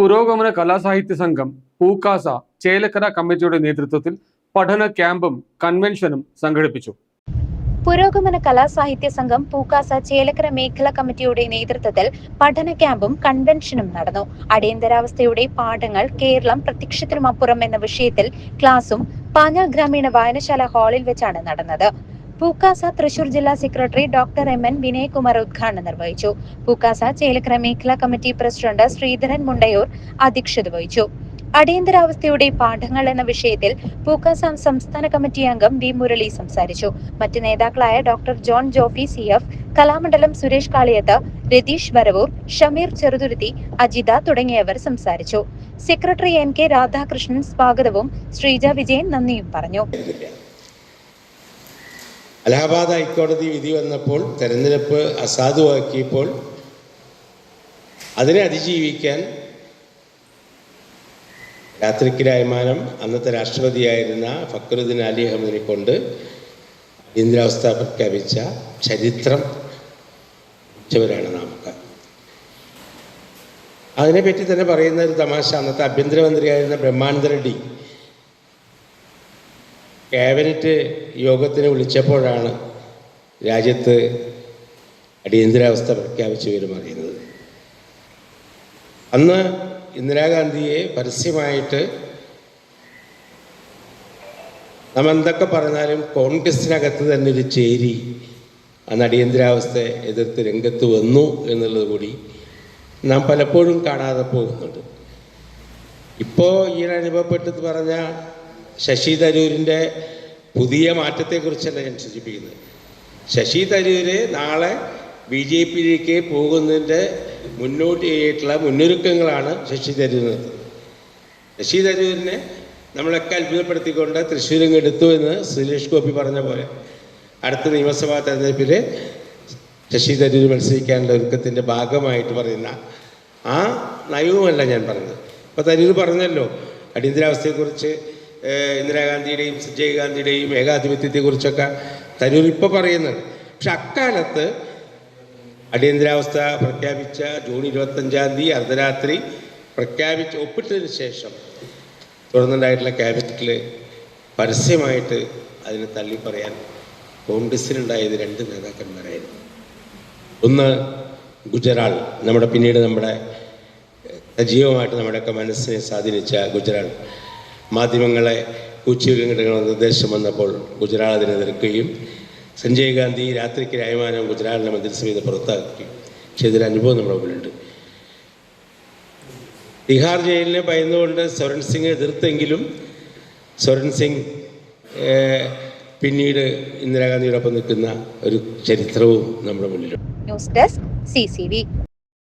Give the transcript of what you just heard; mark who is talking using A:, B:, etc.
A: പുരോഗമന കലാസാഹിത്യ സംഘം പൂക്കാസ ചേലക്കര കമ്മിറ്റിയുടെ നേതൃത്വത്തിൽ പഠന ക്യാമ്പും കൺവെൻഷനും സംഘടിപ്പിച്ചു.
B: പുരോഗമന കലാസാഹിത്യ സംഘം പൂക്കാസ ചേലക്കര മേഖല കമ്മിറ്റിയുടെ നേതൃത്വത്തിൽ പഠന ക്യാമ്പും കൺവെൻഷനും നടന്നു. അടിയന്തരാവസ്ഥയുടെ പാഠങ്ങൾ കേരളം പ്രത്യക്ഷത്തിനുമപ്പുറം എന്ന വിഷയത്തിൽ ക്ലാസും പാഞ്ഞ ഗ്രാമീണ വായനശാല ഹാളിൽ വെച്ചാണ് നടന്നത്. പൂക്കാസ തൃശൂർ ജില്ലാ secretary doctor M N Vinayakumar ഉദ്ഘാടനം നിർവഹിച്ചു. പൂക്കാസ ചേലക്കര മേഖലാ കമ്മിറ്റി പ്രസിഡന്റ് ശ്രീധരൻ മുണ്ടയൂർ അധ്യക്ഷത വഹിച്ചു. അടിയന്തരാവസ്ഥയുടെ പാഠങ്ങൾ എന്ന വിഷയത്തിൽ പൂക്കാസം സംസ്ഥാന കമ്മിറ്റി അംഗം വി മുരളി സംസാരിച്ചു. മറ്റ് നേതാക്കളായ doctor John Jofy C F Kalamandalam Suresh Kaliyath Ratheesh Varavoor Shameer Cheruthuruthy Ajitha തുടങ്ങിയവർ സംസാരിച്ചു. സെക്രട്ടറി എൻ കെ രാധാകൃഷ്ണൻ സ്വാഗതവും ശ്രീജ വിജയൻ നന്ദിയും പറഞ്ഞു.
C: അലഹാബാദ് ഹൈക്കോടതി വിധി വന്നപ്പോൾ തെരഞ്ഞെടുപ്പ് അസാധുവാക്കിയപ്പോൾ അതിനെ അതിജീവിക്കാൻ രാത്രിക്ക് രായമാനം അന്നത്തെ രാഷ്ട്രപതിയായിരുന്ന ഫക്രുദ്ദീൻ അലി അഹമ്മദിനെ കൊണ്ട് അടിയന്തരാവസ്ഥ പ്രഖ്യാപിച്ച ചരിത്രം ഉച്ചവരാണ് നമുക്ക് അതിനെപ്പറ്റി തന്നെ പറയുന്ന ഒരു തമാശ അന്നത്തെ ആഭ്യന്തരമന്ത്രിയായിരുന്ന ബ്രഹ്മാനന്ദ റെഡ്ഡി ക്യാബിനറ്റ് യോഗത്തിന് വിളിച്ചപ്പോഴാണ് രാജ്യത്ത് അടിയന്തരാവസ്ഥ പ്രഖ്യാപിച്ചു വരും അറിയുന്നത് അന്ന് ഇന്ദിരാഗാന്ധിയെ പരസ്യമായിട്ട് നാം എന്തൊക്കെ പറഞ്ഞാലും കോൺഗ്രസിനകത്ത് തന്നെ ഒരു ചേരി അന്ന് അടിയന്തരാവസ്ഥയെ എതിർത്ത് രംഗത്ത് വന്നു എന്നുള്ളത് കൂടി നാം പലപ്പോഴും കാണാതെ പോകുന്നുണ്ട്. ഇപ്പോൾ ഈ അനുഭവപ്പെട്ടത് പറഞ്ഞ ശശി തരൂരിന്റെ പുതിയ മാറ്റത്തെക്കുറിച്ചല്ല ഞാൻ സൂചിപ്പിക്കുന്നത്? ശശി തരൂര് നാളെ ബി ജെ പിയിലേക്ക് പോകുന്നതിന്റെ മുന്നോട്ടിയായിട്ടുള്ള മുന്നൊരുക്കങ്ങളാണ് ശശി നടത്തുന്നത് ശശി തരൂരിനെ നമ്മളൊക്കെ അത്ഭുതപ്പെടുത്തിക്കൊണ്ട് തൃശ്ശൂരിങ് എടുത്തു എന്ന് സുരേഷ് ഗോപി പറഞ്ഞ പോലെ അടുത്ത നിയമസഭാ തെരഞ്ഞെടുപ്പിൽ ശശി തരൂർ മത്സരിക്കാനുള്ള ഒരുക്കത്തിന്റെ ഭാഗമായിട്ട് പറയുന്ന ആ നയവുമല്ല ഞാൻ പറഞ്ഞത്. ഇപ്പോൾ തരൂർ പറഞ്ഞല്ലോ അടിയന്തരാവസ്ഥയെക്കുറിച്ച് ഇന്ദിരാഗാന്ധിയുടെയും സഞ്ജയ് ഗാന്ധിയുടെയും ഏകാധിപത്യത്തെക്കുറിച്ചൊക്കെ തരൂർ ഇപ്പോൾ പറയുന്നുണ്ട് പക്ഷെ അക്കാലത്ത് അടിയന്തരാവസ്ഥ പ്രഖ്യാപിച്ച ജൂൺ ഇരുപത്തഞ്ചാം തീയതി അർദ്ധരാത്രി പ്രഖ്യാപിച്ച് ഒപ്പിട്ടതിന് ശേഷം തുടർന്നുണ്ടായിട്ടുള്ള ക്യാബിനറ്റിൽ പരസ്യമായിട്ട് അതിനെ തള്ളി പറയാൻ കോൺഗ്രസിനുണ്ടായത് രണ്ട് നേതാക്കന്മാരായിരുന്നു. ഒന്ന് ഗുജറാൾ നമ്മുടെ പിന്നീട് നമ്മുടെ സജീവമായിട്ട് നമ്മുടെയൊക്കെ മനസ്സിനെ സ്വാധീനിച്ച ഗുജറാൾ. മാധ്യമങ്ങളെ കൂച്ചുവിലങ്ങിടണമെന്ന നിർദ്ദേശം വന്നപ്പോൾ ഗുജറാൾ അതിനെ എതിർക്കുകയും സഞ്ജയ് ഗാന്ധി രാത്രിക്ക് രായമാനം ഗുജറാളിനെ മന്ത്രിസഭയിൽ നിന്ന് പുറത്താക്കുകയും ചെയ്തൊരു അനുഭവം നമ്മുടെ മുമ്പിലുണ്ട്. ബീഹാർ ജയിലിനെ ഭയന്നുകൊണ്ട് സ്വരൺ സിംഗ് എതിർത്തെങ്കിലും സ്വരൺ സിംഗ് പിന്നീട് ഇന്ദിരാഗാന്ധിയോടൊപ്പം നിൽക്കുന്ന ഒരു ചരിത്രവും നമ്മുടെ മുന്നിലുണ്ട്.
B: News desk C